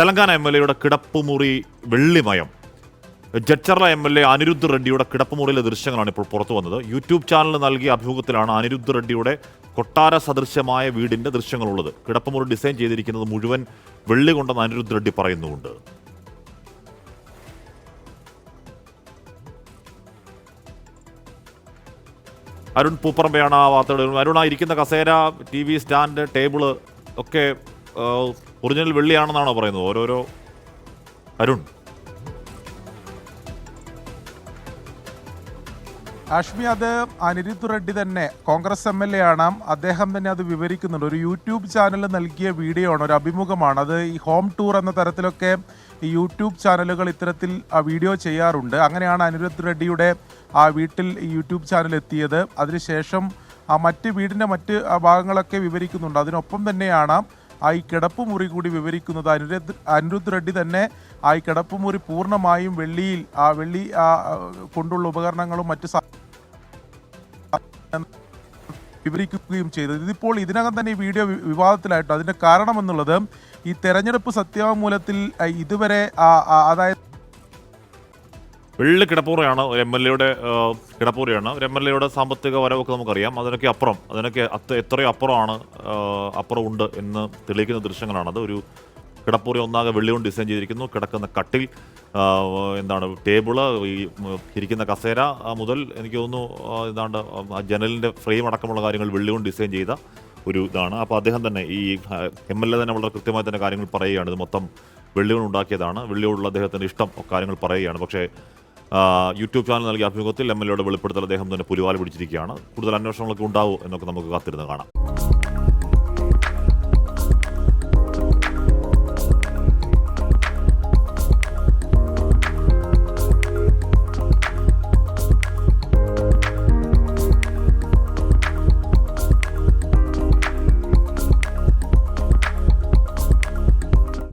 Telangana M L എയുടെ കിടപ്പുമുറി വെള്ളിമയം. Jadcherla M L A Anirudh റെഡ്ഡിയുടെ കിടപ്പുമുറിയിലെ ദൃശ്യങ്ങളാണ് ഇപ്പോൾ പുറത്തു വന്നത്. യൂട്യൂബ് ചാനൽ നൽകിയ അഭിമുഖത്തിലാണ് അനിരുദ്ധ് റെഡ്ഡിയുടെ കൊട്ടാര സദൃശ്യമായ വീടിന്റെ ദൃശ്യങ്ങളുള്ളത്. കിടപ്പുമുറി ഡിസൈൻ ചെയ്തിരിക്കുന്നത് മുഴുവൻ വെള്ളി കൊണ്ടെന്ന് അനിരുദ്ധ് റെഡ്ഡി പറയുന്നുമുണ്ട്. അരുൺ പൂപ്പറമ്പയാണ് ആ വാർത്തയുടെ ആ ഇരിക്കുന്ന കസേര ടി വി സ്റ്റാൻഡ് ടേബിൾ ഒക്കെ ഒറിജിനൽ വെള്ളിയാണെന്നാണോ പറയുന്നത്? ഓരോരോ അരുൺ. ആഷ്മി അത് അനിരുദ്ധ് റെഡ്ഡി തന്നെ കോൺഗ്രസ് എം എൽ എ ആണ് അദ്ദേഹം തന്നെ അത് വിവരിക്കുന്നുണ്ട്. ഒരു യൂട്യൂബ് ചാനൽ നൽകിയ വീഡിയോ ആണ് ഒരു അഭിമുഖമാണ്. അത് ഈ ഹോം ടൂർ എന്ന തരത്തിലൊക്കെ ഈ യൂട്യൂബ് ചാനലുകൾ ഇത്തരത്തിൽ വീഡിയോ ചെയ്യാറുണ്ട്. അങ്ങനെയാണ് അനിരുദ്ധ് റെഡ്ഡിയുടെ ആ വീട്ടിൽ യൂട്യൂബ് ചാനൽ എത്തിയത്. അതിനുശേഷം ആ മറ്റ് വീടിന്റെ മറ്റ് ഭാഗങ്ങളൊക്കെ വിവരിക്കുന്നുണ്ട്. അതിനൊപ്പം തന്നെയാണ് ആ കിടപ്പുമുറി കൂടി വിവരിക്കുന്നത് അനിരുദ്ധ് അനിരുദ്ധ് റെഡ്ഡി തന്നെ ആ കിടപ്പുമുറി പൂർണമായും വെള്ളിയിൽ ആ വെള്ളി കൊണ്ടുള്ള ഉപകരണങ്ങളും മറ്റ് വിവരിക്കുകയും ചെയ്തത് ഇതിപ്പോൾ ഇതിനകം തന്നെ ഈ വീഡിയോ വിവാദത്തിലായിട്ട്. അതിന്റെ കാരണം എന്നുള്ളത് ഈ തെരഞ്ഞെടുപ്പ് സത്യവാങ്മൂലത്തിൽ ഇതുവരെ അതായത് വെള്ളി കിടപ്പൂറയാണ് ഒരു എം എൽ എയുടെ കിടപ്പൂറയാണ്. ഒരു എം എൽ എയുടെ സാമ്പത്തിക വരവൊക്കെ നമുക്കറിയാം. അതിനൊക്കെ അപ്പുറം അതിനൊക്കെ അത്ര എത്രയോ അപ്പുറമാണ് അപ്പുറമുണ്ട് എന്ന് തെളിയിക്കുന്ന ദൃശ്യങ്ങളാണത്. ഒരു കിടപ്പൂറി ഒന്നാകെ വെള്ളി കൊണ്ട് ഡിസൈൻ ചെയ്തിരിക്കുന്നു. കിടക്കുന്ന കട്ടിൽ എന്താണ് ടേബിൾ ഈ ഇരിക്കുന്ന കസേര മുതൽ എനിക്ക് തോന്നുന്നു ഏതാണ്ട് ജനലിന്റെ ഫ്രെയിം അടക്കമുള്ള കാര്യങ്ങൾ വെള്ളി കൊണ്ട് ഡിസൈൻ ചെയ്ത ഒരു ഇതാണ്. അപ്പോൾ അദ്ദേഹം തന്നെ ഈ എം എൽ എ തന്നെ വളരെ കൃത്യമായി തന്നെ കാര്യങ്ങൾ പറയുകയാണ്. ഇത് മൊത്തം വെള്ളികൾ ഉണ്ടാക്കിയതാണ്. വെള്ളിയോടുള്ള അദ്ദേഹത്തിന്റെ ഇഷ്ടം കാര്യങ്ങൾ പറയുകയാണ്. പക്ഷേ യൂട്യൂബ് ചാനൽ നൽകിയ അഭിമുഖത്തിൽ എം എൽ എയുടെ വെളിപ്പെടുത്തൽ അദ്ദേഹം തന്നെ പുലിവാല പിടിച്ചിരിക്കുകയാണ്. കൂടുതൽ അന്വേഷണങ്ങളൊക്കെ ഉണ്ടാവും എന്നൊക്കെ നമുക്ക് കാത്തിരുന്ന് കാണാം.